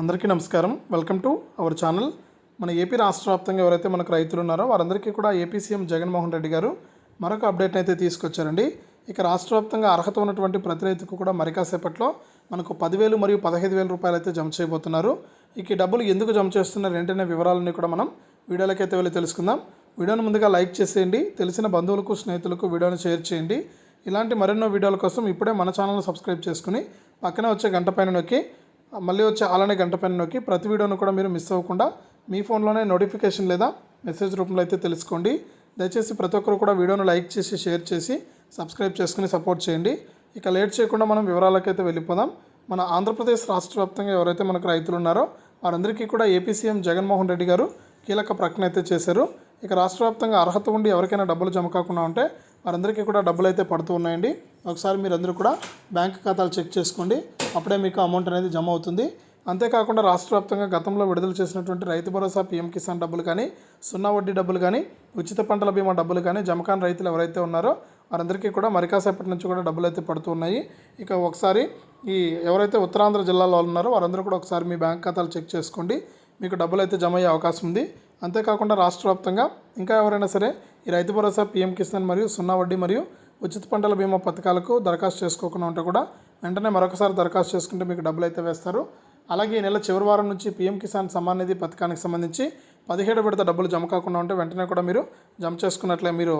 అందరికీ నమస్కారం. Welcome to our channel. మన ఏపీ రాష్ట్ర వ్యాప్తంగా ఎవరైతే మనకు రైతులు ఉన్నారో వారందరికీ కూడా ఏపీ సీఎం జగన్మోహన్ రెడ్డి గారు మరొక అప్డేట్ని అయితే తీసుకొచ్చారండి. ఇక రాష్ట్ర వ్యాప్తంగా అర్హత ఉన్నటువంటి ప్రతి రైతుకు కూడా మరికాసేపట్లో మనకు పదివేలు మరియు పదహైదు వేల రూపాయలు అయితే జమ చేయబోతున్నారు. ఇక డబ్బులు ఎందుకు జమ చేస్తున్నారు ఏంటనే వివరాలన్నీ కూడా మనం వీడియోలకైతే వెళ్ళి తెలుసుకుందాం. వీడియోను ముందుగా లైక్ చేసేయండి. తెలిసిన బంధువులకు స్నేహితులకు వీడియోను షేర్ చేయండి. ఇలాంటి మరెన్నో వీడియోల కోసం ఇప్పుడే మన ఛానల్ని సబ్స్క్రైబ్ చేసుకుని పక్కనే వచ్చే గంట పైన నొక్కి మళ్ళీ వచ్చే అలానే గంట పైన నొక్కి ప్రతి వీడియోను కూడా మీరు మిస్ అవ్వకుండా మీ ఫోన్లోనే నోటిఫికేషన్ లేదా మెసేజ్ రూపంలో అయితే తెలుసుకోండి. దయచేసి ప్రతి ఒక్కరు కూడా వీడియోను లైక్ చేసి షేర్ చేసి సబ్స్క్రైబ్ చేసుకుని సపోర్ట్ చేయండి. ఇక లేట్ చేయకుండా మనం వివరాలకైతే వెళ్ళిపోదాం. మన ఆంధ్రప్రదేశ్ రాష్ట్ర వ్యాప్తంగా ఎవరైతే మనకు రైతులు ఉన్నారో వారందరికీ కూడా ఏపీ సీఎం జగన్మోహన్ రెడ్డి గారు కీలక ప్రకటన అయితే చేశారు. ఇక రాష్ట్ర వ్యాప్తంగా అర్హత ఉండి ఎవరికైనా డబ్బులు జమ కాకుండా ఉంటే వారందరికీ కూడా డబ్బులు అయితే పడుతూ ఉన్నాయండి. ఒకసారి మీరందరూ కూడా బ్యాంక్ ఖాతాలు చెక్ చేసుకోండి. అప్పుడే మీకు అమౌంట్ అనేది జమ అవుతుంది. అంతేకాకుండా రాష్ట్ర వ్యాప్తంగా గతంలో విడుదల చేసినటువంటి రైతు భరోసా పీఎం కిసాన్ డబ్బులు కానీ సున్నా వడ్డీ డబ్బులు కానీ ఉచిత పంటల బీమా డబ్బులు కానీ జమకాన్ రైతులు ఎవరైతే ఉన్నారో వారందరికీ కూడా మరికాసేపటి నుంచి కూడా డబ్బులు అయితే పడుతూ ఉన్నాయి. ఇక ఒకసారి ఈ ఎవరైతే ఉత్తరాంధ్ర జిల్లాలో ఉన్నారో వారందరూ కూడా ఒకసారి మీ బ్యాంక్ ఖాతాలు చెక్ చేసుకోండి. మీకు డబ్బులు అయితే జమ అయ్యే అవకాశం ఉంది. అంతేకాకుండా రాష్ట్ర వ్యాప్తంగా ఇంకా ఎవరైనా సరే ఈ రైతు భరోసా పీఎం కిసాన్ మరియు సున్నా వడ్డీ మరియు ఉచిత పంటల బీమా పథకాలకు దరఖాస్తు చేసుకోకుండా ఉంటే కూడా వెంటనే మరొకసారి దరఖాస్తు చేసుకుంటే మీకు డబ్బులు అయితే వేస్తారు. అలాగే ఈ నెల చివరి వారం నుంచి పీఎం కిసాన్ సమ్మాన్ నిధి పథకానికి సంబంధించి పదిహేడు విడత డబ్బులు జమ కాకుండా ఉంటే వెంటనే కూడా మీరు జమ చేసుకున్నట్లే మీరు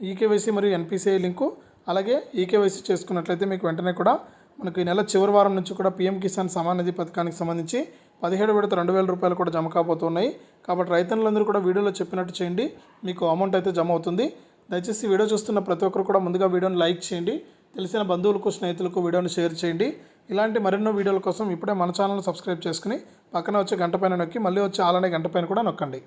ఈకేవైసీ మరియు ఎన్పిసిఐ లింకు అలాగే ఈకేవైసీ చేసుకున్నట్లయితే మీకు వెంటనే కూడా మనకు ఈ నెల చివరి వారం నుంచి కూడా పీఎం కిసాన్ సమాన్ నిధి పథకానికి సంబంధించి పదిహేడు విడత రెండు వేల రూపాయలు కూడా జమ కాబోతున్నాయి కాబట్టి రైతులందరూ కూడా వీడియోలో చెప్పినట్టు చేయండి. మీకు అమౌంట్ అయితే జమ అవుతుంది. దయచేసి వీడియో చూస్తున్న ప్రతి ఒక్కరు కూడా ముందుగా వీడియోని లైక్ చేయండి. తెలిసిన బంధువులకు స్నేహితులకు వీడియోని షేర్ చేయండి. ఇలాంటి మరెన్నో వీడియోల కోసం ఇప్పుడే మన ఛానల్ సబ్స్క్రైబ్ చేసుకుని పక్కన వచ్చే గంట పైన నొక్కి మళ్ళీ వచ్చే ఆలనే గంట పైన కూడా నొక్కండి.